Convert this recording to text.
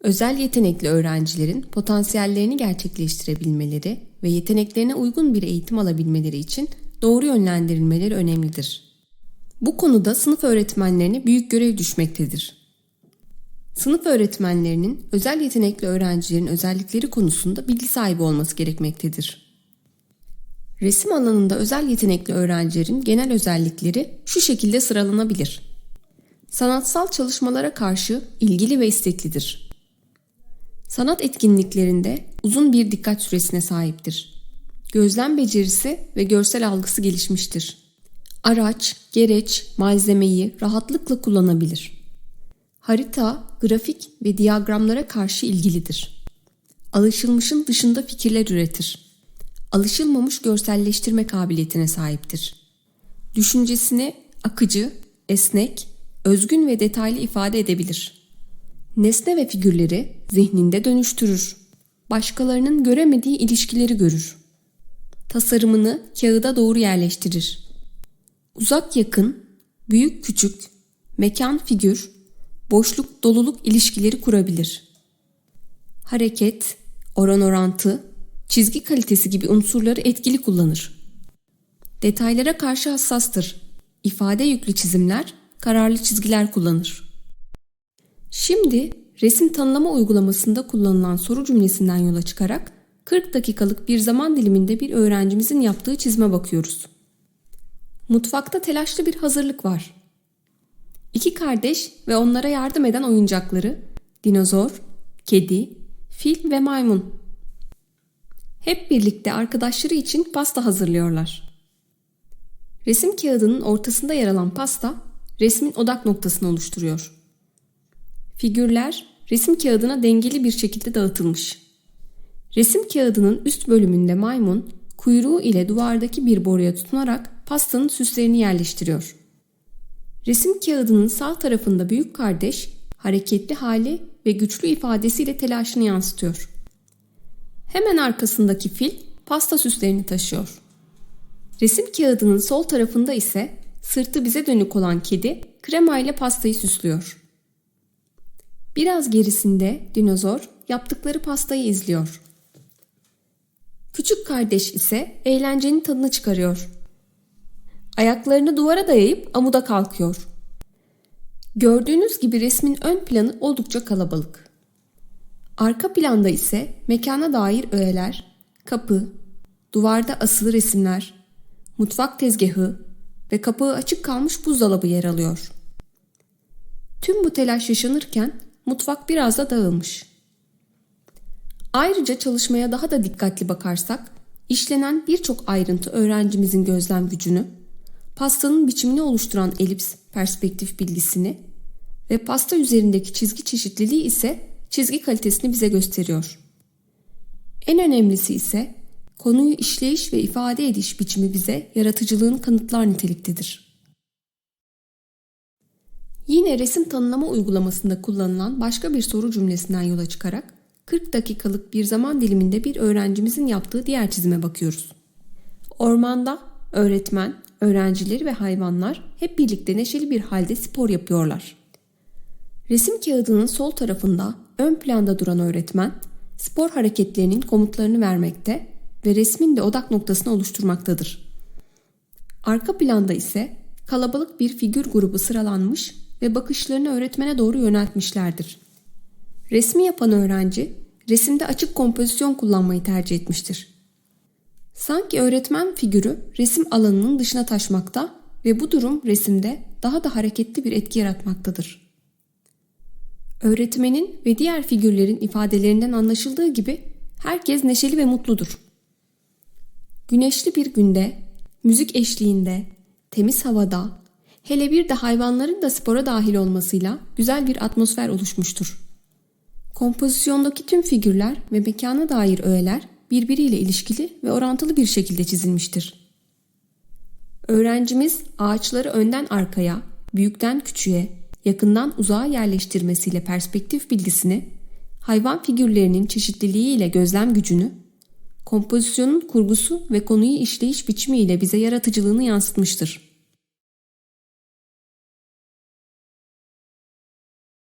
Özel yetenekli öğrencilerin potansiyellerini gerçekleştirebilmeleri ve yeteneklerine uygun bir eğitim alabilmeleri için doğru yönlendirilmeleri önemlidir. Bu konuda sınıf öğretmenlerine büyük görev düşmektedir. Sınıf öğretmenlerinin özel yetenekli öğrencilerin özellikleri konusunda bilgi sahibi olması gerekmektedir. Resim alanında özel yetenekli öğrencilerin genel özellikleri şu şekilde sıralanabilir. Sanatsal çalışmalara karşı ilgili ve isteklidir. Sanat etkinliklerinde uzun bir dikkat süresine sahiptir. Gözlem becerisi ve görsel algısı gelişmiştir. Araç, gereç, malzemeyi rahatlıkla kullanabilir. Harita, grafik ve diyagramlara karşı ilgilidir. Alışılmışın dışında fikirler üretir. Alışılmamış görselleştirme kabiliyetine sahiptir. Düşüncesini akıcı, esnek, özgün ve detaylı ifade edebilir. Nesne ve figürleri zihninde dönüştürür. Başkalarının göremediği ilişkileri görür. Tasarımını kağıda doğru yerleştirir. Uzak yakın, büyük küçük, mekan figür, boşluk doluluk ilişkileri kurabilir. Hareket, oran orantı, çizgi kalitesi gibi unsurları etkili kullanır. Detaylara karşı hassastır. İfade yüklü çizimler, kararlı çizgiler kullanır. Şimdi resim tanımlama uygulamasında kullanılan soru cümlesinden yola çıkarak 40 dakikalık bir zaman diliminde bir öğrencimizin yaptığı çizime bakıyoruz. Mutfakta telaşlı bir hazırlık var. İki kardeş ve onlara yardım eden oyuncakları, dinozor, kedi, fil ve maymun. Hep birlikte arkadaşları için pasta hazırlıyorlar. Resim kağıdının ortasında yer alan pasta resmin odak noktasını oluşturuyor. Figürler resim kağıdına dengeli bir şekilde dağıtılmış. Resim kağıdının üst bölümünde maymun kuyruğu ile duvardaki bir boruya tutunarak pastanın süslerini yerleştiriyor. Resim kağıdının sağ tarafında büyük kardeş hareketli hali ve güçlü ifadesiyle telaşını yansıtıyor. Hemen arkasındaki fil pasta süslerini taşıyor. Resim kağıdının sol tarafında ise sırtı bize dönük olan kedi krema ile pastayı süslüyor. Biraz gerisinde dinozor yaptıkları pastayı izliyor. Küçük kardeş ise eğlencenin tadını çıkarıyor. Ayaklarını duvara dayayıp amuda kalkıyor. Gördüğünüz gibi resmin ön planı oldukça kalabalık. Arka planda ise mekana dair öğeler, kapı, duvarda asılı resimler, mutfak tezgahı ve kapağı açık kalmış buzdolabı yer alıyor. Tüm bu telaş yaşanırken mutfak biraz da dağılmış. Ayrıca çalışmaya daha da dikkatli bakarsak işlenen birçok ayrıntı öğrencimizin gözlem gücünü, pastanın biçimini oluşturan elips perspektif bilgisini ve pasta üzerindeki çizgi çeşitliliği ise çizgi kalitesini bize gösteriyor. En önemlisi ise konuyu işleyiş ve ifade ediş biçimi bize yaratıcılığın kanıtlar niteliktedir. Yine resim tanımlama uygulamasında kullanılan başka bir soru cümlesinden yola çıkarak 40 dakikalık bir zaman diliminde bir öğrencimizin yaptığı diğer çizime bakıyoruz. Ormanda öğretmen, öğrencileri ve hayvanlar hep birlikte neşeli bir halde spor yapıyorlar. Resim kağıdının sol tarafında ön planda duran öğretmen spor hareketlerinin komutlarını vermekte ve resmin de odak noktasını oluşturmaktadır. Arka planda ise kalabalık bir figür grubu sıralanmış ve bakışlarını öğretmene doğru yöneltmişlerdir. Resmi yapan öğrenci resimde açık kompozisyon kullanmayı tercih etmiştir. Sanki öğretmen figürü resim alanının dışına taşmakta ve bu durum resimde daha da hareketli bir etki yaratmaktadır. Öğretmenin ve diğer figürlerin ifadelerinden anlaşıldığı gibi herkes neşeli ve mutludur. Güneşli bir günde, müzik eşliğinde, temiz havada, hele bir de hayvanların da spora dahil olmasıyla güzel bir atmosfer oluşmuştur. Kompozisyondaki tüm figürler ve mekana dair öğeler birbiriyle ilişkili ve orantılı bir şekilde çizilmiştir. Öğrencimiz ağaçları önden arkaya, büyükten küçüğe, yakından uzağa yerleştirmesiyle perspektif bilgisini, hayvan figürlerinin çeşitliliği ile gözlem gücünü, kompozisyonun kurgusu ve konuyu işleyiş biçimi ile bize yaratıcılığını yansıtmıştır.